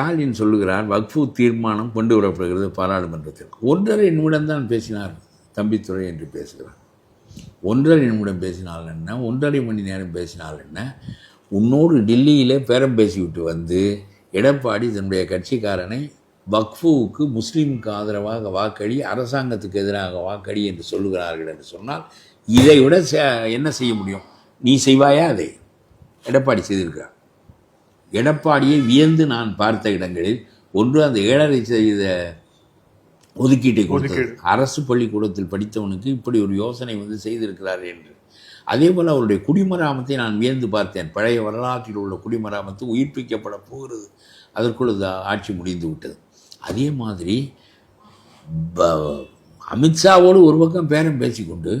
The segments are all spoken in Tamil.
ஸ்டாலின் சொல்லுகிறார் வக்ஃபு தீர்மானம் கொண்டு வரப்படுகிறது பாராளுமன்றத்திற்கு ஒன்றரை நிமிடம் தான் பேசினார் தம்பித்துறை என்று பேசுகிறார். ஒன்றரை நிமிடம் பேசினால் என்ன? ஒன்றரை மணி நேரம் பேசினால் என்ன? உன்னோடு டெல்லியிலே பேரம் பேசிவிட்டு வந்து எடப்பாடி தன்னுடைய கட்சிக்காரனை வக்ஃபுவுக்கு முஸ்லீமுக்கு ஆதரவாக வாக்களி அரசாங்கத்துக்கு எதிராக வாக்களி என்று சொல்லுகிறார்கள் என்று சொன்னால் இதை விட ச- என்ன செய்ய முடியும்? நீ செய்வாயா அதை? எடப்பாடி செய்திருக்கிறார். எடப்பாடியை வியந்து நான் பார்த்த இடங்களில் ஒன்று அந்த ஏழரை சதவீத ஒதுக்கீட்டை கொடுத்தது. அரசு பள்ளிக்கூடத்தில் படித்தவனுக்கு இப்படி ஒரு யோசனை வந்து செய்திருக்கிறார் என்று. அதே போல் அவருடைய குடிமராமத்தை நான் வியந்து பார்த்தேன். பழைய வரலாற்றில் உள்ள குடிமராமத்து உயிர்ப்பிக்கப்பட போகிறது. அதற்குள் ஆட்சி முடிந்து விட்டது. அதே மாதிரி அமித்ஷாவோடு ஒரு பக்கம் பேரம் பேசிக்கொண்டு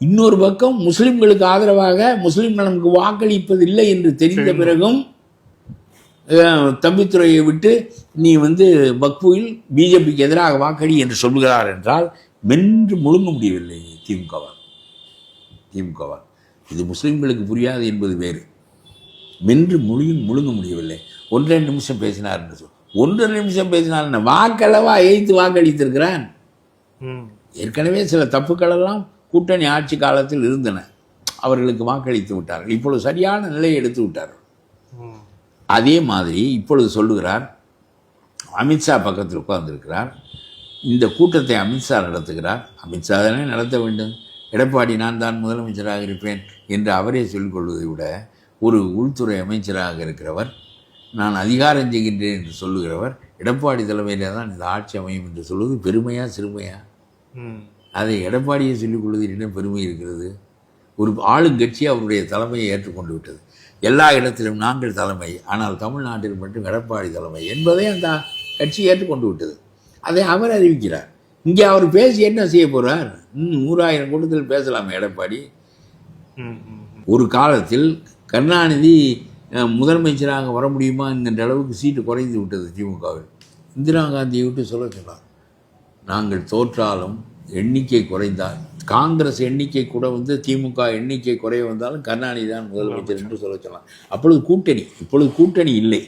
இன்னொரு பக்கம் முஸ்லிம்களுக்கு ஆதரவாக முஸ்லிம் நமக்கு வாக்களிப்பதில்லை என்று தெரிந்த பிறகும் தம்பித்துறையை விட்டு நீ வந்து பக்புவில் பிஜேபிக்கு எதிராக வாக்களி என்று சொல்கிறார் என்றால் மென்று முழுங்க முடியவில்லை திமுகவால் திமுகவால் இது முஸ்லிம்களுக்கு புரியாது என்பது வேறு. மென்று முழுங்க முழுங்க முடியவில்லை. ஒன்றரை நிமிஷம் பேசினார் என்று சொல். ஒன்றரை நிமிஷம் பேசினார் என்ன? வாக்களவா எய்த்து வாக்களித்திருக்கிறான்? ஏற்கனவே சில தப்புக்களெல்லாம் கூட்டணி ஆட்சி காலத்தில் இருந்தன. அவர்களுக்கு வாக்களித்து விட்டார்கள். இப்பொழுது சரியான நிலையை எடுத்து விட்டார்கள். அதே மாதிரி இப்பொழுது சொல்லுகிறார் அமித்ஷா பக்கத்தில் உட்கார்ந்திருக்கிறார். இந்த கூட்டத்தை அமித்ஷா நடத்துகிறார். அமித்ஷா தானே நடத்த வேண்டும். எடப்பாடி நான் தான் முதலமைச்சராக இருப்பேன் என்று அவரே சொல்லிக் கொள்வதை விட ஒரு உள்துறை அமைச்சராக இருக்கிறவர் நான் அதிகாரம் செய்கின்றேன் என்று சொல்லுகிறவர் எடப்பாடி தலைமையிலே தான் இந்த ஆட்சி அமையும் என்று சொல்வது பெருமையா சிறுமையா? அதை எடப்பாடியை சொல்லிக் கொள்வதில் என்ன பெருமை இருக்கிறது? ஒரு ஆளுங்கட்சி அவருடைய தலைமையை ஏற்றுக்கொண்டு விட்டது. எல்லா இடத்திலும் நாங்கள் தலைமை. ஆனால் தமிழ்நாட்டில் மட்டும் எடப்பாடி தலைமை என்பதை அந்த கட்சி ஏற்றுக்கொண்டு விட்டது. அதை அவர் அறிவிக்கிறார். இங்கே அவர் பேசி என்ன செய்ய போகிறார் நூறாயிரம் கூட்டத்தில் பேசலாம் எடப்பாடி. ஒரு காலத்தில் கருணாநிதி முதலமைச்சராக வர முடியுமா என்கின்ற அளவுக்கு சீட்டு குறைந்து விட்டது திமுகவில். இந்திரா காந்தியை விட்டு சொல்ல சொன்னார். நாங்கள் தோற்றாலும் எண்ணிக்கை குறைந்தால் காங்கிரஸ் எண்ணிக்கை கூட வந்து திமுக எண்ணிக்கை குறைய வந்தாலும் கருணாநிதி தான் முதலமைச்சர். என்று சொல்ல சொன்னார் அப்பொழுது கூட்டணி இப்பொழுது கூட்டணி இல்லை.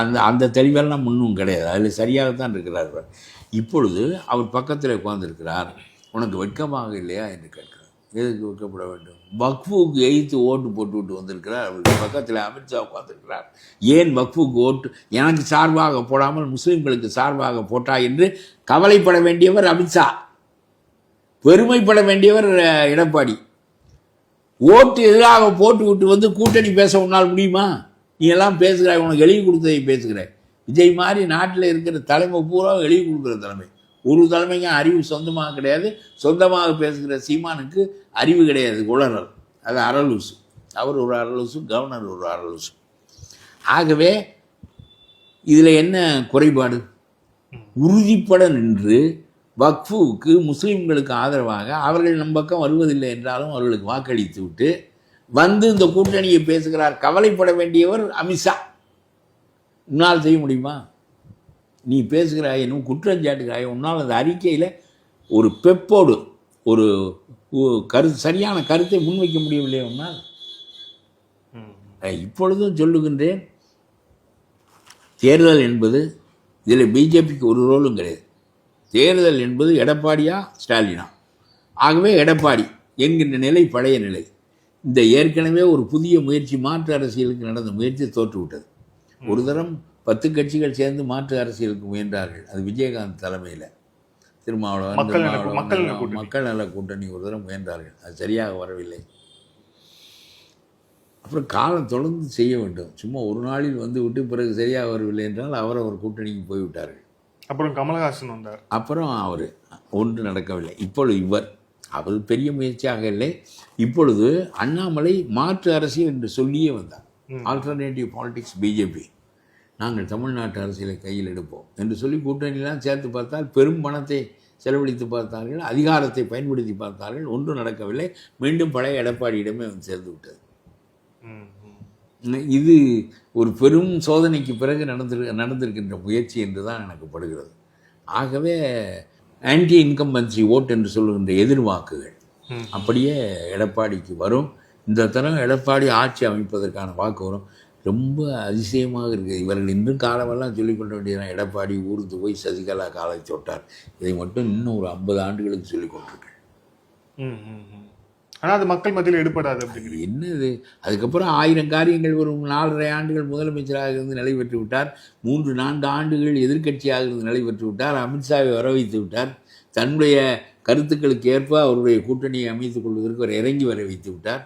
அந்த அந்த தெளிவெல்லாம் முன்னும் கிடையாது. அதில் சரியாகத்தான் இருக்கிறார். அவர். இப்பொழுது அவர் பக்கத்தில் உட்கார்ந்திருக்கிறார். உனக்கு வெட்கமாக இல்லையா என்று கேட்கிறார். எதுக்கு வெட்கப்பட வேண்டும்? வக்ஃபுக்கு எய்த்து ஓட்டு போட்டு விட்டு வந்திருக்கிறார். அவருக்கு பக்கத்தில் அமித்ஷா உட்கார்ந்திருக்கிறார். ஏன் வக்ஃபுக்கு ஓட்டு? எனக்கு சார்பாக போடாமல் முஸ்லிம்களுக்கு சார்பாக போட்டா என்று கவலைப்பட வேண்டியவர் அமித்ஷா. பெருமைப்பட வேண்டியவர் எடப்பாடி. ஓட்டு எதிராக போட்டு விட்டு வந்து கூட்டணி பேச உன்னால் முடியுமா? நீ எல்லாம் பேசுகிறாய் உனக்கு எழுதி கொடுத்ததை பேசுகிறாய். விஜய் மாதிரி நாட்டில் இருக்கிற தலைமை பூரா எழுதி கொடுக்குற தலைமை. ஒரு தலைமைக்கும் அறிவு சொந்தமாக கிடையாது. சொந்தமாக பேசுகிற சீமானுக்கு அறிவு கிடையாது உளறல். அது அரலூசு அவர் ஒரு அரலூசு கவர்னர் ஒரு அரலூசு ஆகவே இதில் என்ன குறைபாடு? உறுதிப்பட நின்று வக்ஃபுவுக்கு முஸ்லீம்களுக்கு ஆதரவாக அவர்கள் நம் பக்கம் வருவதில்லை என்றாலும் அவர்களுக்கு வாக்களித்து விட்டு வந்து இந்த கூட்டணியை பேசுகிறார் கவலைப்பட வேண்டியவர் அமித்ஷா உன்னால் செய்ய முடியுமா? நீ பேசுகிறாய் இன்னும் குற்றஞ்சாட்டுகிறாய் உன்னால் அந்த அறிக்கையில் ஒரு பெப்போடு ஒரு கருத்து கரு சரியான கருத்தை முன்வைக்க முடியவில்லை உன்னால்? இப்பொழுதும் சொல்லுகின்றேன் தேர்தல் என்பது இதில் பிஜேபிக்கு ஒரு ரோலும் கிடையாது. தேர்தல் என்பது எடப்பாடியா ஸ்டாலினா? ஆகவே எடப்பாடி என்கின்ற நிலை பழைய நிலை. இந்த ஏற்கனவே ஒரு புதிய முயற்சி மாற்று அரசியலுக்கு நடந்த முயற்சி தோற்றுவிட்டது. ஒரு தரம் பத்து கட்சிகள் சேர்ந்து மாற்று அரசியலுக்கு முயன்றார்கள். அது விஜயகாந்த் தலைமையில். திருமாவளவன் மக்கள் நல- கூட்டணி. ஒரு தரம் முயன்றார்கள். அது சரியாக வரவில்லை. அப்புறம் காலம் தொடர்ந்து செய்ய வேண்டும். சும்மா ஒரு நாளில் வந்து விட்டு பிறகு சரியாக வரவில்லை என்றால் அவரவர் கூட்டணிக்கு போய்விட்டார்கள். அப்புறம் கமலஹாசன் வந்தார். அப்புறம் அவர் ஒன்று நடக்கவில்லை. இப்பொழுது இவர் அவர் பெரிய முயற்சியாக இல்லை. இப்பொழுது அண்ணாமலை மாற்று அரசியல் என்று சொல்லியே வந்தார். ஆல்டர்னேட்டிவ் பாலிடிக்ஸ் பிஜேபி நாங்கள் தமிழ்நாட்டு அரசியலை கையில் எடுப்போம் என்று சொல்லி கூட்டணியெல்லாம் சேர்த்து பார்த்தால் பெரும் பணத்தை செலவழித்து பார்த்தார்கள் அதிகாரத்தை பயன்படுத்தி பார்த்தார்கள் ஒன்றும் நடக்கவில்லை. மீண்டும் பழைய எடப்பாடியிடமே வந்து சேர்ந்து விட்டது. இது ஒரு பெரும் சோதனைக்கு பிறகு நடந்திரு நடந்திருக்கின்ற முயற்சி என்று தான் எனக்கு படுகிறது. ஆகவே ஆன்டி இன்கம்பன்சி ஓட் என்று சொல்லுகின்ற எதிர்வாக்குகள். அப்படியே எடப்பாடிக்கு வரும். இந்த தரம் எடப்பாடி ஆட்சி அமைப்பதற்கான வாக்கு வரும். ரொம்ப அதிசயமாக இருக்குது இவர்கள் இன்றும் காலமெல்லாம் சொல்லிக் கொள்ள வேண்டியதான் எடப்பாடி ஊருக்கு போய் சசிகலா காலை தொட்டார். இதை மட்டும் இன்னும் ஒரு ஐம்பது ஆண்டுகளுக்கு சொல்லிக் கொண்டிருக்கேன் ஆனால் அது மக்கள் மத்தியில் எடுபடாது அப்படிங்கிறீங்க என்னது? அதுக்கப்புறம் ஆயிரம் காரியங்கள் வரும். நாலரை ஆண்டுகள் முதலமைச்சராக இருந்து நிலை பெற்று விட்டார். மூன்று நான்கு ஆண்டுகள் எதிர்க்கட்சியாக இருந்து நிலை பெற்று விட்டார். அமித்ஷாவை வர வைத்து விட்டார். தன்னுடைய கருத்துக்களுக்கு ஏற்ப அவருடைய கூட்டணியை அமைத்துக் கொள்வதற்கு அவர் இறங்கி வர வைத்து விட்டார்.